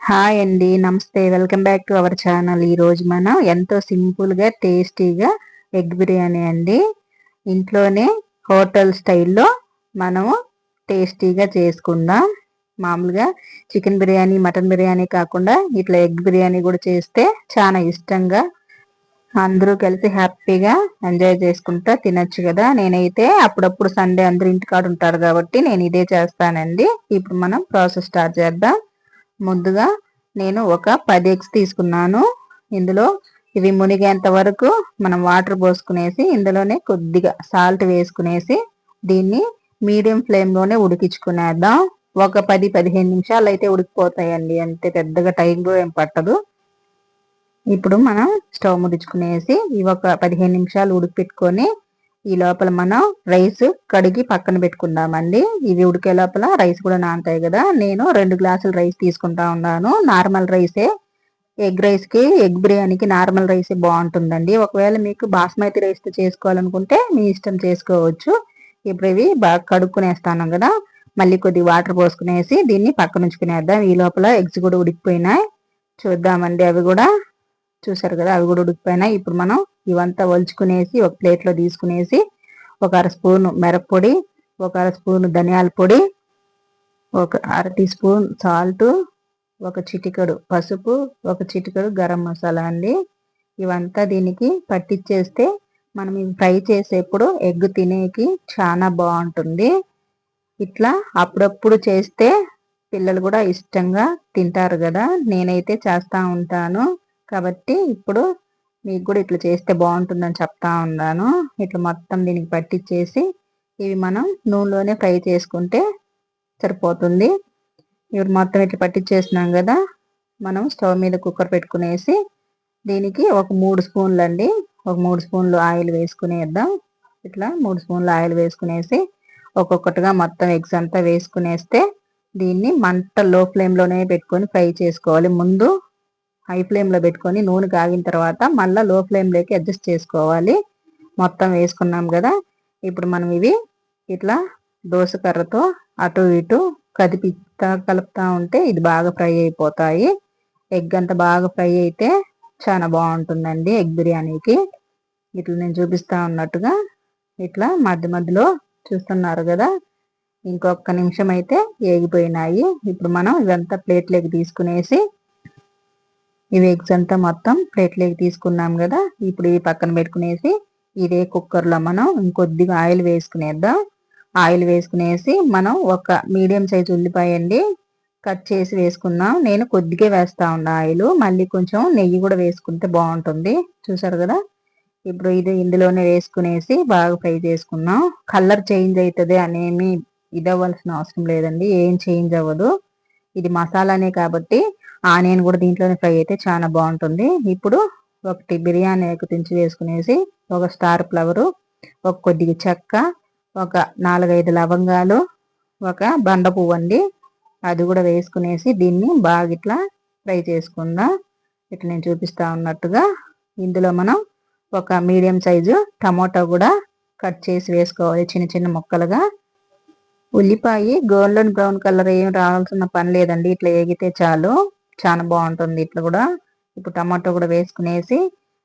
Hi అండి నమస్తే. Welcome back to our channel ఈ రోజు మనం ఎంతో సింపుల్గా టేస్టీగా ఎగ్ బిర్యానీ అండి. ఇంట్లోనే హోటల్ స్టైల్లో మనము టేస్టీగా చేసుకుందాం. మామూలుగా చికెన్ బిర్యానీ మటన్ బిర్యానీ కాకుండా ఇట్లా ఎగ్ బిర్యానీ కూడా చేస్తే చాలా ఇష్టంగా అందరూ కలిసి హ్యాపీగా ఎంజాయ్ చేసుకుంటా తినచ్చు కదా. నేనైతే అప్పుడప్పుడు సండే అందరు ఇంటికాడ ఉంటారు కాబట్టి నేను ఇదే చేస్తానండి. ఇప్పుడు మనం ప్రాసెస్ స్టార్ట్ చేద్దాం. ముందుగా నేను ఒక పది ఎగ్స్ తీసుకున్నాను. ఇందులో ఇవి మునిగేంత వరకు మనం వాటర్ పోసుకునేసి ఇందులోనే కొద్దిగా సాల్ట్ వేసుకునేసి దీన్ని మీడియం ఫ్లేమ్లోనే ఉడికించుకునేద్దాం. ఒక పది పదిహేను నిమిషాలు అయితే ఉడికిపోతాయండి. అంతే పెద్దగా టైం కూడా ఏం పట్టదు. ఇప్పుడు మనం స్టవ్ ముడుచుకునేసి ఇవి ఒక పదిహేను నిమిషాలు ఉడికిపెట్టుకొని ఈ లోపల మనం రైస్ కడిగి పక్కన పెట్టుకుందామండి. ఇవి ఉడికే లోపల రైస్ కూడా నానతాయి కదా. నేను రెండు గ్లాసులు రైస్ తీసుకుంటా ఉన్నాను. నార్మల్ రైసే. ఎగ్ రైస్కి ఎగ్ బిర్యానీకి నార్మల్ రైసే బాగుంటుందండి. ఒకవేళ మీకు బాస్మతి రైస్తో చేసుకోవాలనుకుంటే మీ ఇష్టం చేసుకోవచ్చు. ఇప్పుడు ఇవి బాగా కడుక్కునేస్తాను కదా. మళ్ళీ కొద్ది వాటర్ పోసుకునేసి దీన్ని పక్కన ఉంచుకునేద్దాం ఈ లోపల ఎగ్స్ కూడా ఉడికిపోయినాయి. చూద్దామండి అవి కూడా. చూసారు కదా అవి కూడా ఉడికిపోయినాయి. ఇప్పుడు మనం ఇవంతా ఒలుచుకునేసి ఒక ప్లేట్లో తీసుకునేసి ఒక అర స్పూన్ మిరప్పొడి ఒక అర స్పూన్ ధనియాల పొడి ఒక అర టీ స్పూన్ సాల్ట్ ఒక చిటికడు పసుపు ఒక చిటికడు గరం మసాలా అండి. ఇవంతా దీనికి పట్టించేస్తే మనం ఇవి ఫ్రై చేసేప్పుడు ఎగ్ తినేకి చాలా బాగుంటుంది. ఇట్లా అప్పుడప్పుడు చేస్తే పిల్లలు కూడా ఇష్టంగా తింటారు కదా నేనైతే చేస్తూ ఉంటాను. కాబట్టి ఇప్పుడు మీకు కూడా ఇట్లా చేస్తే బాగుంటుందని చెప్తా ఉన్నాను. ఇట్లా మొత్తం దీనికి పట్టించేసి ఇవి మనం నూనెలోనే ఫ్రై చేసుకుంటే సరిపోతుంది. ఇప్పుడు మొత్తం ఇట్లా పట్టించేసినాం కదా మనం స్టవ్ మీద కుక్కర్ పెట్టుకునేసి దీనికి ఒక మూడు స్పూన్లు అండి ఒక మూడు స్పూన్లు ఆయిల్ వేసుకునేద్దాం. ఇట్లా మూడు స్పూన్లు ఆయిల్ వేసుకునేసి ఒక్కొక్కటిగా మొత్తం ఎగ్స్ అంతా వేసుకునేస్తే దీన్ని మంట లో ఫ్లేమ్లోనే పెట్టుకొని ఫ్రై చేసుకోవాలి. ముందు హై ఫ్లేమ్లో పెట్టుకొని నూనె కాగిన తర్వాత మళ్ళీ లో ఫ్లేమ్లోకి అడ్జస్ట్ చేసుకోవాలి. మొత్తం వేసుకున్నాం కదా. ఇప్పుడు మనం ఇవి ఇట్లా దోసకర్రతో అటు ఇటు కదిపిస్తా కలుపుతూ ఉంటే ఇది బాగా ఫ్రై అయిపోతాయి. ఎగ్ అంతా బాగా ఫ్రై అయితే చాలా బాగుంటుందండి ఎగ్ బిర్యానీకి. ఇట్లా నేను చూపిస్తా ఉన్నట్టుగా ఇట్లా మధ్య మధ్యలో చూస్తున్నారు కదా. ఇంకొక నిమిషం అయితే ఏగిపోయినాయి. ఇప్పుడు మనం ఇవంతా ప్లేట్లోకి తీసుకునేసి ఇవి ఎగ్స్ అంతా మొత్తం ప్లేట్లోకి తీసుకున్నాం కదా. ఇప్పుడు ఇవి పక్కన పెట్టుకునేసి ఇదే కుక్కర్లో మనం ఇంకొద్దిగా ఆయిల్ వేసుకునేద్దాం. ఆయిల్ వేసుకునేసి మనం ఒక మీడియం సైజ్ ఉల్లిపాయ అండి కట్ చేసి వేసుకుందాం. నేను కొద్దిగా వేస్తా ఉన్నా ఆయిల్. మళ్ళీ కొంచెం నెయ్యి కూడా వేసుకుంటే బాగుంటుంది. చూసారు కదా? ఇప్పుడు ఇది ఇందులోనే వేసుకునేసి బాగా ఫ్రై చేసుకుందాం. కలర్ చేంజ్ అవుతుంది అనేమి ఇది అవ్వాల్సిన అవసరం లేదండి. ఏం చేంజ్ అవ్వదు. ఇది మసాలానే కాబట్టి ఆనియన్ కూడా దీంట్లోనే ఫ్రై అయితే చాలా బాగుంటుంది. ఇప్పుడు ఒకటి బిర్యానీ ఎక్కుతించి వేసుకునేసి ఒక స్టార్ ఫ్లవరు ఒక కొద్దిగా చెక్క ఒక నాలుగైదు లవంగాలు ఒక బండ పువ్వు అండి. అది కూడా వేసుకునేసి దీన్ని బాగా ఇట్లా ఫ్రై చేసుకుందాం. ఇట్లా నేను చూపిస్తా ఉన్నట్టుగా ఇందులో మనం ఒక మీడియం సైజు టమోటా కూడా కట్ చేసి వేసుకోవాలి. చిన్న చిన్న ముక్కలుగా. ఉల్లిపాయ గోల్డెన్ బ్రౌన్ కలర్ ఏం రావాల్సిన పని లేదండి. ఇట్లా ఏగితే చాలు. చాలా బాగుంటుంది ఇట్లా కూడా. ఇప్పుడు టమాటో కూడా వేసుకునేసి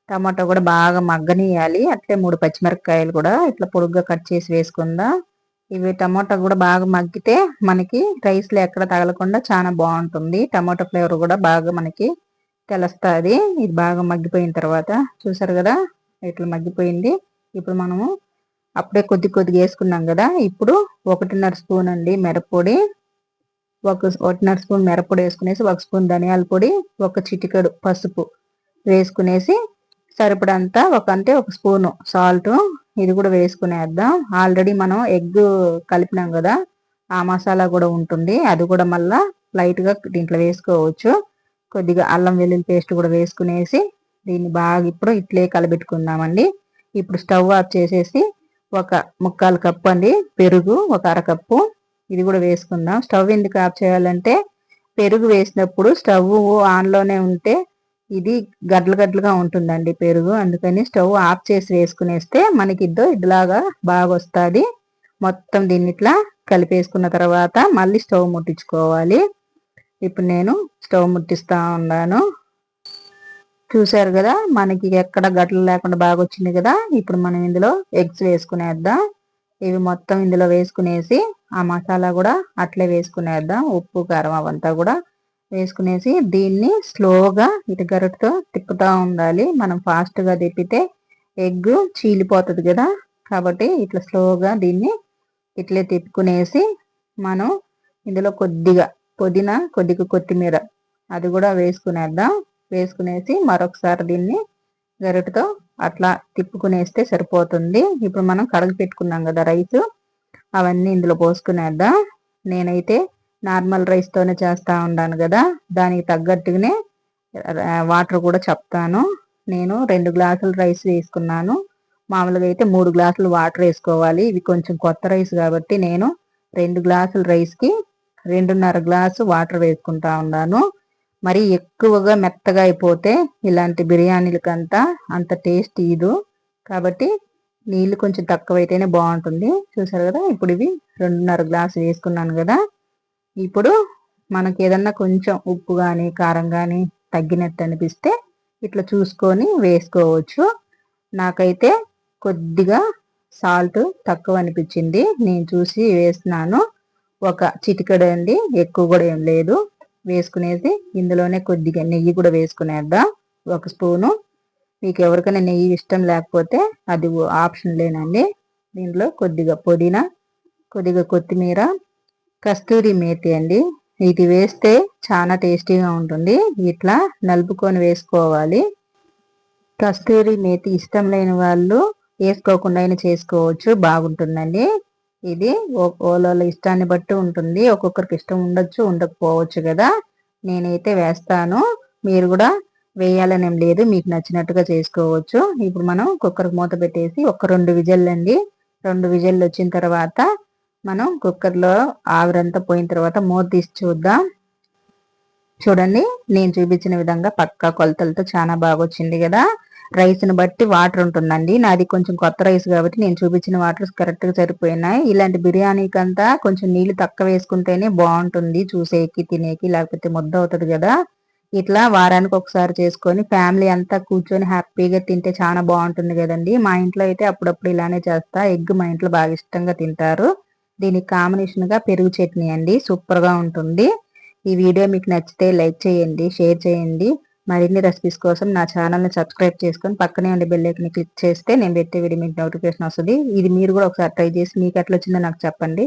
టమాటో కూడా బాగా మగ్గనియాలి అట్లే మూడు పచ్చిమిరపకాయలు కూడా ఇట్లా పొడుగ్గా కట్ చేసి వేసుకుందా. ఇవి టమాటో కూడా బాగా మగ్గితే మనకి రైస్లో ఎక్కడ తగలకుండా చాలా బాగుంటుంది. టమాటో ఫ్లేవర్ కూడా బాగా మనకి తెలుస్తుంది. ఇది బాగా మగ్గిపోయిన తర్వాత చూసారు కదా ఇట్లా మగ్గిపోయింది. ఇప్పుడు మనము అప్పుడే కొద్ది కొద్దిగా వేసుకున్నాం కదా ఇప్పుడు ఒకటిన్నర స్పూన్ అండి మిరప్పొడి ఒక ఒకటిన్నర స్పూన్ మిరప్పొడి వేసుకునేసి ఒక స్పూన్ ధనియాల పొడి ఒక చిటికెడు పసుపు వేసుకునేసి సరిపడంతా ఒక అంటే ఒక స్పూను సాల్ట్ ఇది కూడా వేసుకునేద్దాం. ఆల్రెడీ మనం ఎగ్ కలిపినాం కదా ఆ మసాలా కూడా ఉంటుంది. అది కూడా మళ్ళా లైట్గా దీంట్లో వేసుకోవచ్చు. కొద్దిగా అల్లం వెల్లుల్లి పేస్ట్ కూడా వేసుకునేసి దీన్ని బాగా ఇప్పుడు ఇట్లే కలబెట్టుకుందామండి. ఇప్పుడు స్టవ్ ఆఫ్ చేసేసి ఒక ముక్కాలు కప్పు అండి పెరుగు ఒక అరకప్పు ఇది కూడా వేసుకుందాం. స్టవ్ ఎందుకు ఆఫ్ చేయాలంటే పెరుగు వేసినప్పుడు స్టవ్ ఆన్లోనే ఉంటే ఇది గడ్డలు గడ్డలుగా ఉంటుందండి పెరుగు. అందుకని స్టవ్ ఆఫ్ చేసి వేసుకునేస్తే మనకి ఇద్దో ఇదిలాగా బాగా వస్తుంది మొత్తం దీన్ని ఇట్లా కలిపేసుకున్న తర్వాత మళ్ళీ స్టవ్ ముట్టించుకోవాలి. ఇప్పుడు నేను స్టవ్ ముట్టిస్తా ఉన్నాను. చూసారు కదా మనకి ఎక్కడ గడ్డలు లేకుండా బాగా వచ్చింది కదా ఇప్పుడు మనం ఇందులో ఎగ్స్ వేసుకునేద్దాం. ఇవి మొత్తం ఇందులో వేసుకునేసి ఆ మసాలా కూడా అట్లే వేసుకునేద్దాం. ఉప్పు కారం అవంతా కూడా వేసుకునేసి దీన్ని స్లోగా ఇటు గరుటుతో తిప్పుతూ ఉండాలి. మనం ఫాస్ట్గా తిప్పితే ఎగ్ చీలిపోతుంది కదా. కాబట్టి ఇట్లా స్లోగా దీన్ని ఇట్లే తిప్పుకునేసి మనం ఇందులో కొద్దిగా పుదీనా కొద్దిగా కొత్తిమీర అది కూడా వేసుకునేద్దాం. వేసుకునేసి మరొకసారి దీన్ని గరిటతో అట్లా తిప్పుకునేస్తే సరిపోతుంది. ఇప్పుడు మనం కడగ పెట్టుకున్నాం కదా రైస్. అవన్నీ ఇందులో పోసుకునేద్దాం? నేనైతే నార్మల్ రైస్తోనే చేస్తూ ఉన్నాను కదా దానికి తగ్గట్టుగానే వాటర్ కూడా చెప్తాను. నేను రెండు గ్లాసులు రైస్ వేసుకున్నాను. మామూలుగా అయితే మూడు గ్లాసులు వాటర్ వేసుకోవాలి. ఇవి కొంచెం కొత్త రైస్ కాబట్టి నేను రెండు గ్లాసుల రైస్కి రెండున్నర గ్లాసు వాటర్ వేసుకుంటా ఉన్నాను మరి ఎక్కువగా మెత్తగా అయిపోతే ఇలాంటి బిర్యానీలకంతా అంత టేస్ట్ ఇదు కాబట్టి నీళ్ళు కొంచెం తక్కువైతేనే బాగుంటుంది. చూసారు కదా? ఇప్పుడు ఇవి రెండున్నర గ్లాసు వేసుకున్నాను కదా? ఇప్పుడు మనకి ఏదన్నా కొంచెం ఉప్పు కానీ కారం కానీ తగ్గినట్టు అనిపిస్తే ఇట్లా చూసుకొని వేసుకోవచ్చు. నాకైతే కొద్దిగా సాల్ట్ తక్కువ అనిపించింది. నేను చూసి వేస్తున్నాను. ఒక చిటికడ అండి ఎక్కువ కూడా ఏం లేదు. వేసుకునేసి ఇందులోనే కొద్దిగా నెయ్యి కూడా వేసుకునేద్దాం. ఒక స్పూను మీకు ఎవరికైనా నెయ్యి ఇష్టం లేకపోతే అది ఆప్షన్ లేనండి. దీంట్లో కొద్దిగా పుదీనా కొద్దిగా కొత్తిమీర కస్తూరి మేతి అండి. ఇది వేస్తే చాలా టేస్టీగా ఉంటుంది. ఇట్లా నలుపుకొని వేసుకోవాలి. కస్తూరి మేతి ఇష్టం లేని వాళ్ళు వేసుకోకుండా అయినా చేసుకోవచ్చు. బాగుంటుందండి. ఇది వాళ్ళ ఇష్టాన్ని బట్టి ఉంటుంది. ఒక్కొక్కరికి ఇష్టం ఉండొచ్చు ఉండకపోవచ్చు కదా. నేనైతే వేస్తాను. మీరు కూడా వేయాలని ఏం లేదు. మీకు నచ్చినట్టుగా చేసుకోవచ్చు. ఇప్పుడు మనం కుక్కర్ మూత పెట్టేసి ఒక రెండు విజిల్లు అండి. రెండు విజల్లు వచ్చిన తర్వాత మనం కుక్కర్లో ఆవిరంతా పోయిన తర్వాత మూత తీసి చూద్దాం. చూడండి నేను చూపించిన విధంగా పక్కా కొలతలతో చాలా బాగా వచ్చింది కదా. రైస్ని బట్టి వాటర్ ఉంటుందండి. నాది కొంచెం కొత్త రైస్ కాబట్టి నేను చూపించిన వాటర్ కరెక్ట్గా సరిపోయినాయి. ఇలాంటి బిర్యానీకి అంతా కొంచెం నీళ్ళు తక్కువ వేసుకుంటేనే బాగుంటుంది. చూసేకి తినేకి లేకపోతే ముద్ద అవుతుంది కదా. ఇట్లా వారానికి ఒకసారి చేసుకొని ఫ్యామిలీ అంతా కూర్చొని హ్యాపీగా తింటే చాలా బాగుంటుంది కదండి. మా ఇంట్లో అయితే అప్పుడప్పుడు ఇలానే చేస్తా. ఎగ్ మా ఇంట్లో బాగా ఇష్టంగా తింటారు. దీనికి కాంబినేషన్గా పెరుగు చట్నీ అండి. సూపర్గా ఉంటుంది. ఈ వీడియో మీకు నచ్చితే లైక్ చేయండి షేర్ చేయండి. మరిన్ని రెసిపీస్ కోసం నా ఛానల్ని సబ్స్క్రైబ్ చేసుకొని పక్కనే ఉండే బెల్లైకన్ని క్లిక్ చేస్తే నేను పెట్టే వీడియో మీకు నోటిఫికేషన్ వస్తుంది. ఇది మీరు కూడా ఒకసారి ట్రై చేసి మీకు ఎట్లా వచ్చిందో నాకు చెప్పండి.